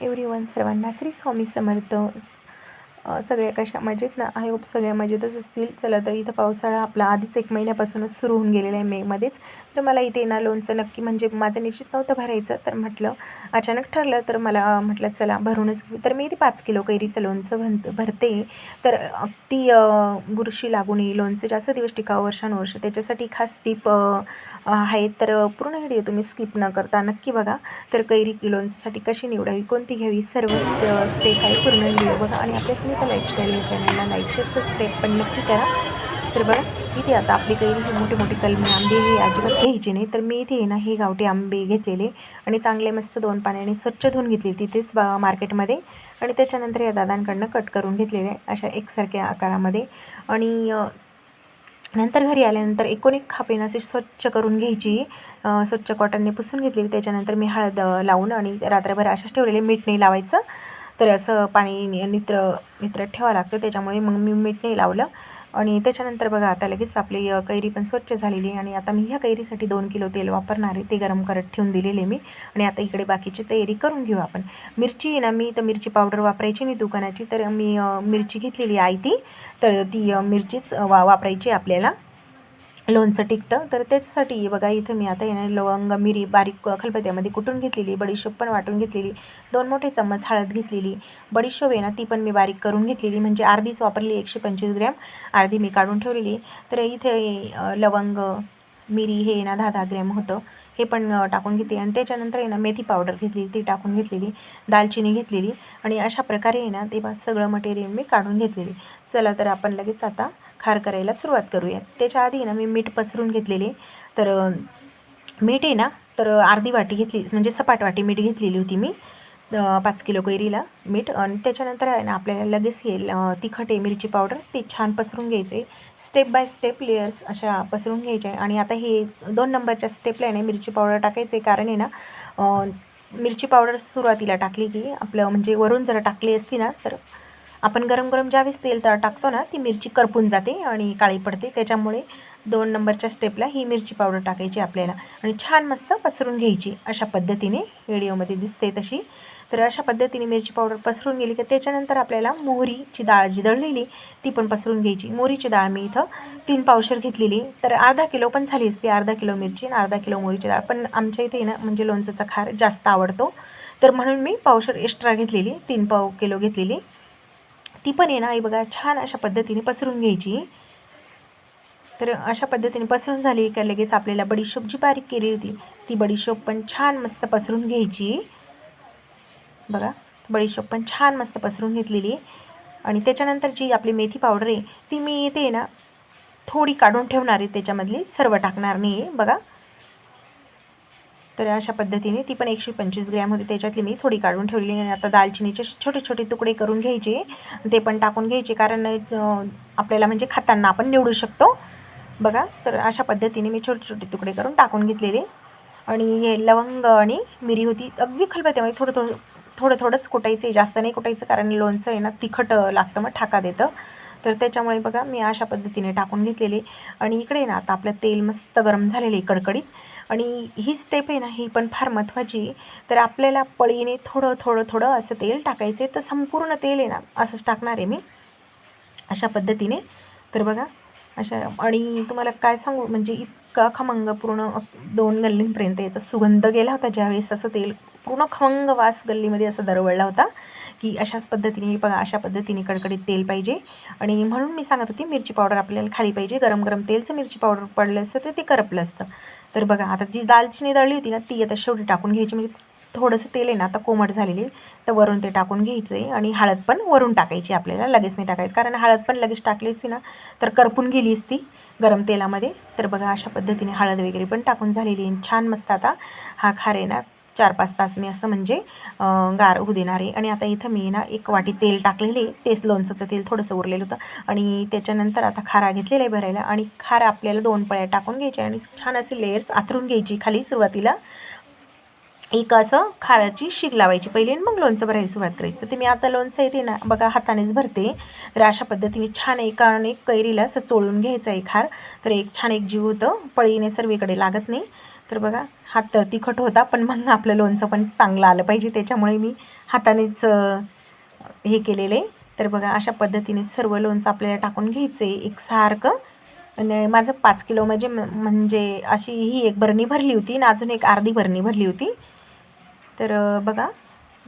Every सर्वांना श्री स्वामी समर्थ. सगळ्या कशा मजेत ना आय होप सगळ्या मजेतच असतील. चला तर इथं पावसाळा आपला आधीच एक महिन्यापासूनच सुरू होऊन गेलेला आहे मेमध्येच तर मला इथे ना लोणचं नक्की म्हणजे माझं निश्चित नव्हतं भरायचं तर म्हटलं अचानक ठरलं तर मला म्हटलं चला भरूनच घेऊ. तर मी इथे पाच किलो कैरीचं लोणचं भन भरते. तर ती बुरशी लागू नये लोणचं जास्त दिवस टिकावं वर्षानुवर्ष. त्याच्यासाठी खास टीप आहे तर पूर्ण व्हिडिओ तुम्ही स्किप न करता नक्की बघा. तर कैरी लोणच्यासाठी कशी निवडावी कोणती घ्यावी सर्व स्टेप आहे पूर्ण व्हिडिओ बघा. आणि आपल्या स्मिता लाईफस्टाईल या चॅनलला लाईक शेअर सबस्क्राईब पण नक्की करा. तर बघा इथे आता आपली काही मोठी मोठे मोठे कलमी आंबे हे अजिबात घ्यायचे नाही. तर मी इथे ना हे गावठी आंबे घेतलेले आणि चांगले मस्त दोन पाण्याने स्वच्छ धुवून घेतले तिथेच बा मार्केटमध्ये. आणि त्याच्यानंतर या दादांकडनं कट करून घेतलेले अशा एकसारख्या आकारामध्ये. आणि नंतर घरी आल्यानंतर एकूण एक खापेन अशी स्वच्छ करून घ्यायची. स्वच्छ कॉटनने पुसून घेतलेली. त्याच्यानंतर मी हळद लावून आणि रात्रभर अशाच ठेवलेले मीठ नाही लावायचं. तर असं पाणी नित्र नित्रत ठेवावं लागतं. त्याच्यामुळे मग मी मीठ नाही लावलं. आणि त्याच्यानंतर बघा आता लगेच आपली कैरी पण स्वच्छ झालेली आणि आता मी ह्या कैरीसाठी दोन किलो तेल वापरणार आहे. ते गरम करत ठेवून दिलेले मी. आणि आता इकडे बाकीची तयारी करून घेऊ आपण. मिरची ना मी तर मिरची पावडर वापरायची नाही दुकानाची. तर मी मिरची घेतलेली आहे ती. तर ती मिरचीच वा वापरायची आहे आपल्याला. लोणचं टिकतं. तर त्याच्यासाठी बघा इथं मी आता येणार लवंग मिरी बारीक खलबत्त्यामध्ये कुटून घेतलेली बडीशोप पण वाटून घेतलेली दोन मोठे चम्मच हळद घेतलेली बडीशोप आहे ना ती पण मी बारीक करून घेतलेली म्हणजे अर्धीच वापरली एकशे पंचवीस ग्रॅम अर्धी मी काढून ठेवलेली. तर इथे लवंग मिरी हे ना दहा दहा ग्रॅम होतं. हे पण टाकून घेतली. आणि त्याच्यानंतर आहे ना मेथी पावडर घेतली ती टाकून घेतलेली दालचिनी घेतलेली. आणि अशा प्रकारे आहे ना ते बा सगळं मटेरियल मी काढून घेतलेली. चला तर आपण लगेच आता खार करायला सुरुवात करूया त्याच्या आधी ना मी मीठ पसरून घेतलेले. तर मीठ आहे ना तर अर्धी वाटी घेतली म्हणजे सपाट वाटी मीठ घेतलेली होती मी. पाच किलो कैरीला मीठ आणि त्याच्यानंतर आहे ना आपल्याला लगेच येईल तिखट आहे मिरची पावडर ते छान पसरून घ्यायचे. स्टेप बाय स्टेप लेयर्स अशा पसरून घ्यायचे आणि आता हे दोन नंबरच्या स्टेपला आहे ना मिरची पावडर टाकायचे कारण आहे ना मिरची पावडर सुरुवातीला टाकली की आपलं म्हणजे वरून जर टाकली असती ना तर आपण गरम गरम ज्यावेळेस तेल तर टाकतो ना ती मिरची करपून जाते आणि काळी पडते. त्याच्यामुळे दोन नंबरच्या स्टेपला ही मिरची पावडर टाकायची आपल्याला आणि छान मस्त पसरून घ्यायची. अशा पद्धतीने व्हिडिओमध्ये दिसते तशी. तर अशा पद्धतीने मिरची पावडर पसरून गेली. की त्याच्यानंतर आपल्याला मोहरीची डाळ जी दळलेली ती पण पसरून घ्यायची. मोहरीची डाळ मी इथं तीन पावशर घेतलेली. तर अर्धा किलो पण झाली असती अर्धा किलो मिरची आणि अर्धा किलो मोहरीची डाळ. पण आमच्या इथे ना म्हणजे लोणचं खार जास्त आवडतो. तर म्हणून मी पावशर एक्स्ट्रा घेतलेली तीन पाव किलो घेतलेली. ती पण आहे ना आई बघा छान अशा पद्धतीने पसरून घ्यायची. तर अशा पद्धतीने पसरून झाली का लगेच आपल्याला बडीशोप जी बारीक केली होती. ती बडीशोप पण छान मस्त पसरून घ्यायची. बघा बडीशोप पण छान मस्त पसरून घेतलेली आणि त्याच्यानंतर जी आपली मेथी पावडर आहे ती मी ते ना थोडी काढून ठेवणार आहे त्याच्यामधली सर्व टाकणार नाही आहे बघा. तर अशा पद्धतीने ती पण एकशे पंचवीस ग्रॅम होती त्याच्यातली मी थोडी काढून ठेवली आणि आता दालचिनीचे छोटे छोटे तुकडे करून घ्यायचे ते पण टाकून घ्यायचे कारण आपल्याला म्हणजे खाताना आपण निवडू शकतो. बघा तर अशा पद्धतीने मी छोटे छोटे तुकडे करून टाकून घेतलेले. आणि हे लवंग आणि मिरी होती अगदी खलबत्यामध्ये थोडं थोडं थोडं थोडंच कुटायचं आहे जास्त नाही कुटायचं कारण लोणचं आहे ना तिखट लागतं मग ठाका देतं. तर त्याच्यामुळे बघा मी अशा पद्धतीने टाकून घेतलेले आणि इकडे ना आता आपलं तेल मस्त गरम झालेलं आहे कडकडीत. आणि ही स्टेप आहे ना ही पण फार महत्त्वाची आहे. तर आपल्याला पळीने थोडं थोडं थोडं असं तेल टाकायचं आहे तर संपूर्ण तेल आहे ना असंच टाकणार आहे मी. अशा पद्धतीने. तर बघा अशा आणि तुम्हाला काय सांगू? म्हणजे इतका खमंग पूर्ण दोन गल्लींपर्यंत याचा सुगंध गेला होता ज्यावेळेस असं तेल पूर्ण खंग वास गल्लीमध्ये असा दरवळला होता की अशाच पद्धतीने बघा अशा पद्धतीने कडकडीत तेल पाहिजे. आणि म्हणून मी सांगत होती मिरची पावडर आपल्याला खाली पाहिजे. गरम गरम तेलचं मिरची पावडर पडलं असतं तर ते करपलं असतं. तर बघा आता जी दालचिनी दळली होती ना ती आता शेवटी टाकून घ्यायची. म्हणजे थोडंसं तेल आहे ना आता कोमट झालेली तर वरून ते टाकून घ्यायचं आहे आणि हळद पण वरून टाकायची आपल्याला लगेच नाही टाकायचं. कारण हळद पण लगेच टाकली असती ना तर करपून गेली असती गरम तेलामध्ये. तर बघा अशा पद्धतीने हळद वगैरे पण टाकून झालेली आहे. छान मस्त आता हा खार आहे ना चार पाच तास मी असं म्हणजे गार होऊ देणार आहे. आणि आता इथं मी ना एक वाटी तेल टाकलेले तेच लोणचं तेल थोडंसं उरलेलं होतं. आणि त्याच्यानंतर आता खारा घेतलेला आहे भरायला. आणि खारा आपल्याला दोन पळ्या टाकून घ्यायचे आणि छान असे लेयर्स आथरून घ्यायची खाली सुरुवातीला. एक असं खाराची शीग लावायची पहिले आणि मग लोणचं भरायला सुरुवात करायचं. ते मी आता लोणचं येते ना बघा हातानेच भरते. तर अशा पद्धतीने छान एका एक कैरीला असं चोळून घ्यायचं आहे खार. तर एक छान एक जीव होतं. पळीने सर्वीकडे लागत नाही. तर बघा हात तिखट होता पण मग आपलं लोणचं पण चांगलं आलं पाहिजे. त्याच्यामुळे मी हातानेच हे केलेलं. आहे तर बघा अशा पद्धतीने सर्व लोणचं आपल्याला टाकून घ्यायचं आहे एकसारखं आणि माझं पाच किलो म्हणजे म्हणजे अशी ही एक बरणी भरली होती आणि अजून एक अर्धी बरणी भरली होती. तर बघा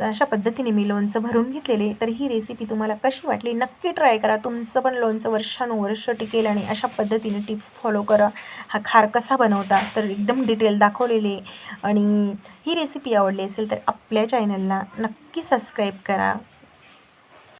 अशा पद्धतीने मी लोणचं भरून घेतलेले. तर ही रेसिपी तुम्हाला कशी वाटली? नक्की ट्राय करा. तुमचं पण लोणचं वर्षानुवर्ष टिकेल आणि अशा पद्धतीने टिप्स फॉलो करा. हा खार कसा बनवता? तर एकदम डिटेल दाखवलेले. आणि ही रेसिपी आवडली असेल तर आपल्या चॅनलला नक्की सबस्क्राईब करा.